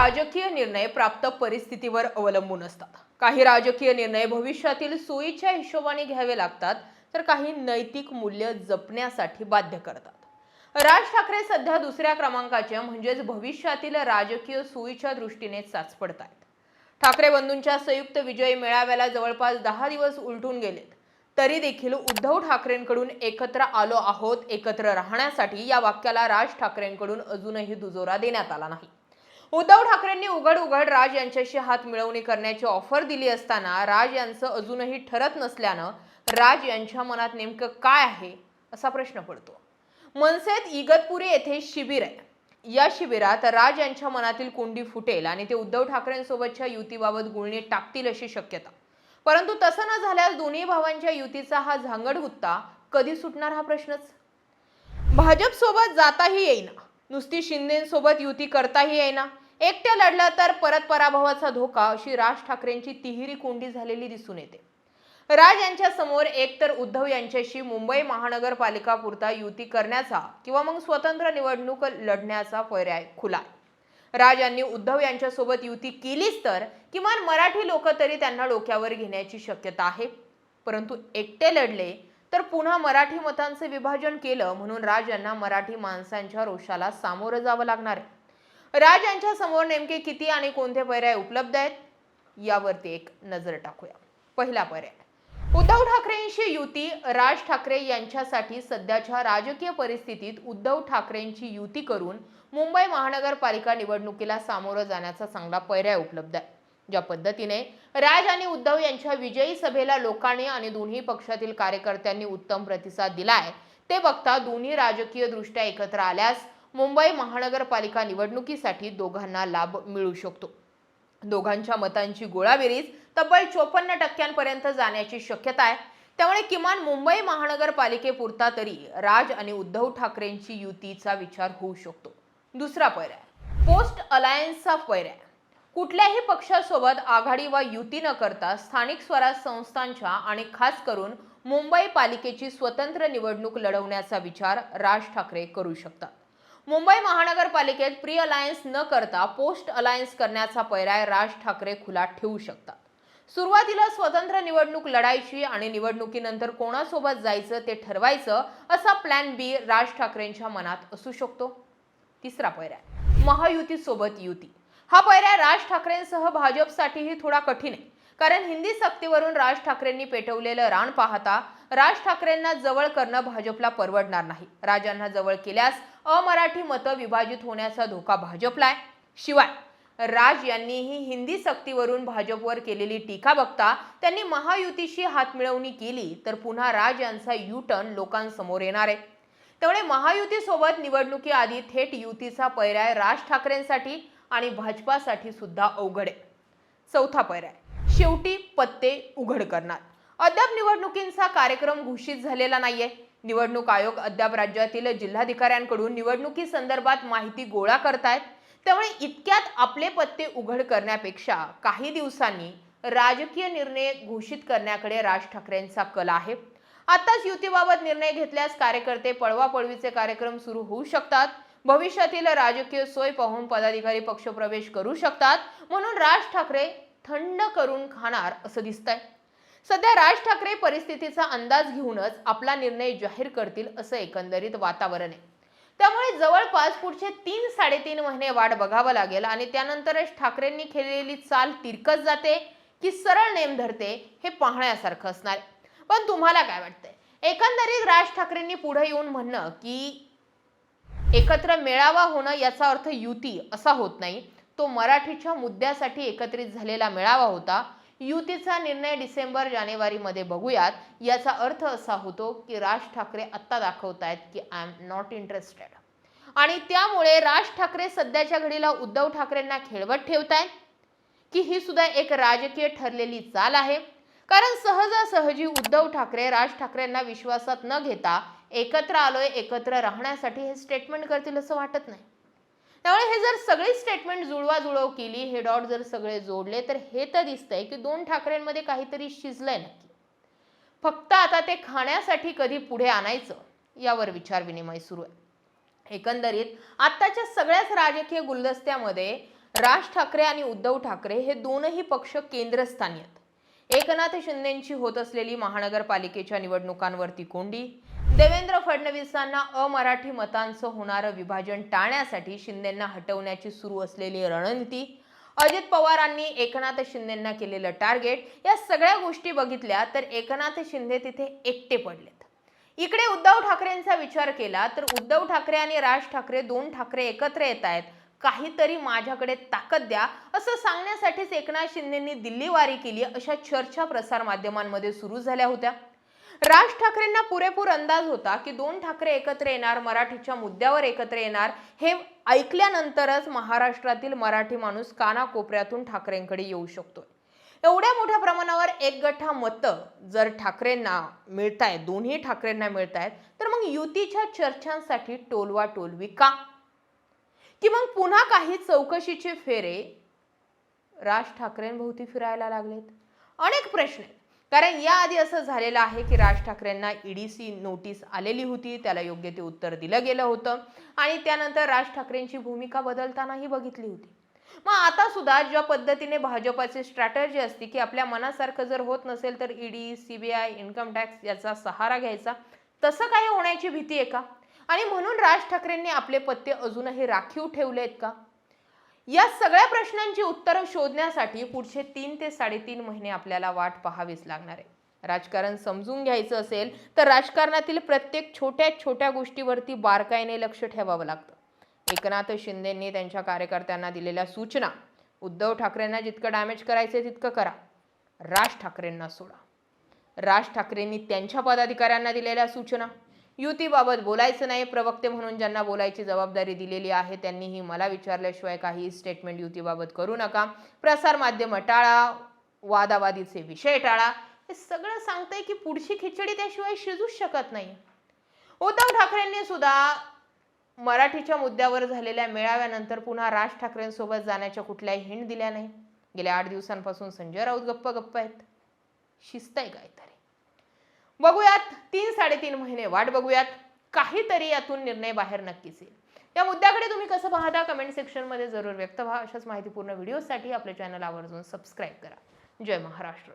राजकीय निर्णय प्राप्त परिस्थितीवर अवलंबून असतात. काही राजकीय निर्णय भविष्यातील सोयीच्या हिशोबाने घ्यावे लागतात तर काही नैतिक मूल्य जपण्यासाठी बाध्य करतात. राज ठाकरे सध्या दुसऱ्या क्रमांकाच्या म्हणजेच भविष्यातील राजकीय सोयीच्या दृष्टीने चाचपडत आहेत ठाकरे बंधूंच्या संयुक्त विजय मेळाव्याला जवळपास दहा दिवस उलटून गेलेत. तरी देखील उद्धव ठाकरेंकडून एकत्र आलो आहोत एकत्र राहण्यासाठी या वाक्याला राज ठाकरेंकडून अजूनही दुजोरा देण्यात आला नाही. उद्धव ठाकरेंनी उघड उघड राज यांच्याशी हात मिळवणी करण्याची ऑफर दिली असताना राज यांचं अजूनही ठरत नसल्यानं राज यांच्या मनात नेमकं काय आहे असा प्रश्न पडतो. मनसेत इगतपुरी येथे शिबिर आहे. या शिबिरात राज यांच्या मनातील कोंडी फुटेल आणि ते उद्धव ठाकरेंसोबतच्या युतीबाबत गुळणी टाकतील अशी शक्यता. परंतु तसं न झाल्यास दोन्ही भावांच्या युतीचा हा झांगड झांगडगुत्ता कधी सुटणार हा प्रश्नच? भाजपसोबत जाताही येईना. नुसती शिंदेसोबत युती करताही येईना. एकट्या लढलं तर परत पराभवाचा धोका अशी राज ठाकरेंची तिहिरी कोंडी झालेली दिसून येते. राज यांच्या समोर एकतर उद्धव यांच्याशी मुंबई महानगरपालिका पुरता युती करण्याचा किंवा मग स्वतंत्र निवडणूक लढण्याचा पर्याय खुला आहे. राज यांनी उद्धव यांच्यासोबत युती केलीच तर किमान मराठी लोक तरी त्यांना डोक्यावर घेण्याची शक्यता आहे. परंतु एकटे लढले तर पुन्हा मराठी मतांचे विभाजन केलं म्हणून राज यांना मराठी माणसांच्या रोषाला सामोरं जावं लागणार आहे. राज यांच्या समोर नेमके किती आणि कोणते पर्याय उपलब्ध आहेत? यावरती एक नजर टाकूया. पहिला पर्याय. उद्धव ठाकरेंशी युती राज ठाकरे यांच्यासाठी सध्याच्या राजकीय परिस्थितीत उद्धव ठाकरेंची युती करून मुंबई महानगरपालिका निवडणुकीला सामोरं जाण्याचा चांगला पर्याय उपलब्ध आहे. ज्या पद्धतीने राज आणि उद्धव यांच्या विजयी सभेला लोकांनी आणि दोन्ही पक्षातील कार्यकर्त्यांनी उत्तम प्रतिसाद दिलाय ते बघता दोन्ही राजकीय दृष्ट्या एकत्र आल्यास मुंबई महानगरपालिका निवडणुकीसाठी दोघांना लाभ मिळू शकतो. दोघांच्या मतांची गोळाबेरीज तब्बल चोपन्न टक्क्यांपर्यंत जाण्याची शक्यता आहे. त्यामुळे किमान मुंबई महानगरपालिकेपुरता तरी राज आणि उद्धव ठाकरेंची युतीचा विचार होऊ शकतो. दुसरा पर्याय पोस्ट अलायन्सचा पर्याय. कुठल्याही पक्षासोबत आघाडी वा युती न करता स्थानिक स्वराज संस्थांच्या आणि खास करून मुंबई पालिकेची स्वतंत्र निवडणूक लढवण्याचा विचार राज ठाकरे करू शकतात. मुंबई महानगरपालिकेत प्री अलायन्स न करता पोस्ट अलायन्स करण्याचा पर्याय राज ठाकरे खुला ठेवू शकतात. सुरुवातीला स्वतंत्र निवडणूक लढायची आणि निवडणुकीनंतर कोणासोबत जायचं ते ठरवायचं असा प्लॅन बी राज ठाकरेंच्या मनात असू शकतो. तिसरा पर्याय महायुती सोबत युती. हा पर्याय राज ठाकरेंसह भाजपसाठीही थोडा कठीण आहे. कारण हिंदी सक्तीवरून राज ठाकरेंनी पेटवलेलं रान पाहता राज ठाकरेंना जवळ करणं भाजपला परवडणार नाही. राजांना जवळ केल्यास अमराठी मतं विभाजित होण्याचा धोका भाजपला आहे. शिवाय राज यांनीही हिंदी सक्तीवरून भाजपवर केलेली टीका बघता त्यांनी महायुतीशी हातमिळवणी केली तर पुन्हा राज यांचा यू टर्न लोकांसमोर येणार आहे. त्यामुळे महायुतीसोबत निवडणुकीआधी थेट युतीचा पर्याय राज ठाकरेंसाठी आणि भाजपासाठी सुद्धा अवघड आहे. चौथा पर्याय शेवटी पत्ते उघड करणार. अद्याप निवडणुकींचा कार्यक्रम घोषित झालेला नाहीये. निवडणूक आयोग अद्याप राज्यातील जिल्हाधिकाऱ्यांकडून निवडणुकी संदर्भात माहिती गोळा करतायत. त्यामुळे इतक्यात आपले पत्ते उघड करण्यापेक्षा काही दिवसांनी राजकीय निर्णय घोषित करण्याकडे राज ठाकरेंचा कल आहे. आताच युतीबाबत निर्णय घेतल्यास कार्यकर्ते पळवापळवीचे कार्यक्रम सुरू होऊ शकतात. भविष्यातील राजकीय सोय पाहून पदाधिकारी पक्षप्रवेश करू शकतात. म्हणून राज ठाकरे थंड करून खाणार असं दिसतंय. सध्या राज ठाकरे परिस्थितीचा अंदाज घेऊनच आपला निर्णय जाहीर करतील असं एकंदरीत वातावरण आहे. त्यामुळे जवळपास पुढचे तीन साडेतीन महिने वाट बघावं लागेल आणि त्यानंतरच ठाकरेंनी खेळलेली चाल तिरकत जाते की सरळ नेम धरते हे पाहण्यासारखं असणार पण तुम्हाला काय वाटतंय? एकंदरीत राज ठाकरेंनी पुढे येऊन म्हणणं की एकत्र मेळावा होणं याचा अर्थ युती असा होत नाही. तो मराठीच्या मुद्द्यासाठी एकत्रित झालेला मेळावा होता. युतीचा निर्णय डिसेंबर जानेवारीमध्ये बघूयात. याचा अर्थ असा होतो की राज ठाकरे आत्ता दाखवतायत की आय एम नॉट इंटरेस्टेड. आणि त्यामुळे राज ठाकरे सध्याच्या घडीला उद्धव ठाकरेंना खेळवत ठेवतायत की ही सुद्धा एक राजकीय ठरलेली चाल आहे. कारण सहजासहजी उद्धव ठाकरे राज ठाकरेंना विश्वासात न घेता एकत्र आलोय एकत्र राहण्यासाठी हे स्टेटमेंट करतील असं वाटत नाही. त्यामुळे हे जर सगळी स्टेटमेंट जुळवाजुळव केली हे डॉट जर सगळे जोडले तर हे तर दिसतंय की दोन ठाकरेंमध्ये काहीतरी शिजलंय नक्की. फक्त आता ते खाण्यासाठी कधी पुढे आणायचं यावर विचार विनिमय सुरू आहे. एकंदरीत आत्ताच्या सगळ्याच राजकीय गुलदस्त्यामध्ये राज ठाकरे आणि उद्धव ठाकरे हे दोनही पक्ष केंद्रस्थानी आहेत. एकनाथ शिंदेंची होत असलेली महानगरपालिकेच्या निवडणुकांवरती कोंडी देवेंद्र फडणवीसांना अमराठी मतांचं होणारं विभाजन टाळण्यासाठी शिंदेंना हटवण्याची सुरू असलेली रणनीती अजित पवारांनी एकनाथ शिंदेंना केलेलं टार्गेट या सगळ्या गोष्टी बघितल्या तर एकनाथ शिंदे तिथे एकटे पडलेत. इकडे उद्धव ठाकरेंचा विचार केला तर उद्धव ठाकरे आणि राज ठाकरे दोन ठाकरे एकत्र येत आहेत. काहीतरी माझ्याकडे ताकद द्या असं सांगण्यासाठीच एकनाथ शिंदेंनी दिल्लीवारी केली अशा चर्चा प्रसार माध्यमांमध्ये सुरू झाल्या होत्या. राज ठाकरेंना पुरेपूर अंदाज होता की दोन ठाकरे एकत्र येणार मराठीच्या मुद्द्यावर एकत्र येणार हे ऐकल्यानंतरच महाराष्ट्रातील मराठी माणूस कानाकोपऱ्यातून ठाकरेंकडे येऊ शकतो एवढ्या मोठ्या प्रमाणावर एक गठ्ठा मतं जर ठाकरेंना मिळतायत दोन्ही ठाकरेंना मिळतायत तर मग युतीच्या चर्चांसाठी टोलवा टोलवी का? की मग पुन्हा काही चौकशीचे फेरे राज ठाकरेंभोवती फिरायला लागलेत? अनेक प्रश्न आहेत. कारण याआधी असं झालेलं आहे की राज ठाकरेंना ईडीसी नोटीस आलेली होती त्याला योग्य ते उत्तर दिलं गेलं होतं आणि त्यानंतर राज ठाकरेंची भूमिका बदलतानाही बघितली होती. मग आता सुद्धा ज्या पद्धतीने भाजपाची स्ट्रॅटर्जी असते की आपल्या मनासारखं जर होत नसेल तर ईडी सीबीआय इन्कम टॅक्स याचा सहारा घ्यायचा तसं काही होण्याची भीती आहे का? आणि म्हणून राज ठाकरेंनी आपले पत्ते अजूनही राखीव ठेवले आहेत का? या सगळ्या प्रश्नांची उत्तरं शोधण्यासाठी पुढचे तीन ते साडेतीन महिने आपल्याला वाट पाहावीच लागणार आहे. राजकारण समजून घ्यायचं असेल तर राजकारणातील प्रत्येक छोट्या छोट्या गोष्टीवरती बारकाईने लक्ष ठेवावं लागतं. एकनाथ शिंदेंनी त्यांच्या कार्यकर्त्यांना दिलेल्या सूचना उद्धव ठाकरेंना जितकं डॅमेज करायचं तितकं करा. राज ठाकरेंना सोडा. राज ठाकरेंनी त्यांच्या पदाधिकाऱ्यांना दिलेल्या सूचना युतीबाबत बोलायचं नाही. प्रवक्ते म्हणून ज्यांना बोलायची जबाबदारी दिलेली आहे त्यांनीही मला विचारल्याशिवाय काही स्टेटमेंट युतीबाबत करू नका. प्रसार माध्यम टाळा वादावादीचे विषय टाळा. हे सगळं सांगतंय की पुढची खिचडी त्याशिवाय शिजूच शकत नाही. उद्धव ठाकरेंनी सुद्धा मराठीच्या मुद्द्यावर झालेल्या मेळाव्यानंतर पुन्हा राज ठाकरेंसोबत जाण्याच्या कुठल्याही हिंट दिल्या नाही. गेल्या आठ दिवसांपासून संजय राऊत गप्प गप्प आहेत. शिस्त आहे काहीतरी. बघूयात तीन साडेतीन महिने वाट बघूयात. काहीतरी यातून निर्णय बाहेर नक्कीच येईल. या मुद्द्याकडे तुम्ही कसं पाहता कमेंट सेक्शनमध्ये जरूर व्यक्त व्हा. अशाच माहितीपूर्ण व्हिडिओसाठी आपल्या चॅनल आवर्जून सबस्क्राईब करा. जय महाराष्ट्र.